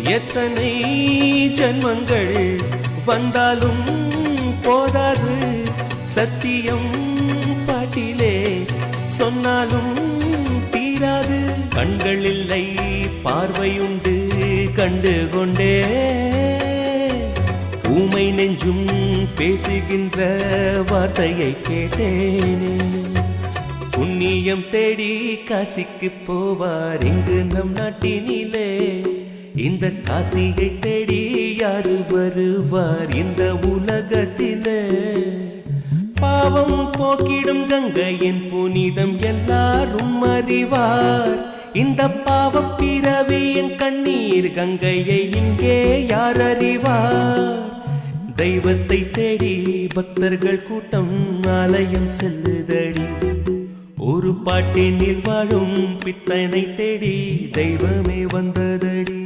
எத்தனை ஜன்மங்கள் வந்தாலும் போதாது. சத்தியம் பாட்டிலே சொன்னாலும் தீராது. கண்கள் இல்லை பார்வையுண்டு கண்டு கொண்டே ஊமை நெஞ்சும் பேசுகின்ற வார்த்தையை கேட்டேனே. புண்ணியம் தேடி காசிக்கு போவார் இங்கு நம் நாட்டினிலே. இந்த காசியை தேடி யாரு வருவார் இந்த உலகத்திலே? பாவம் போக்கிடும் கங்கையின் புனிதம் எல்லாரும் அறிவார். இந்த பாவ பிறவியின் கண்ணீர் கங்கையை இங்கே யார் அறிவார்? தெய்வத்தை தேடி பக்தர்கள் கூட்டம் ஆலயம் செல்லுதடி. ஒரு பாட்டினில் வாழும் பித்தனை தேடி தெய்வமே வந்ததடி.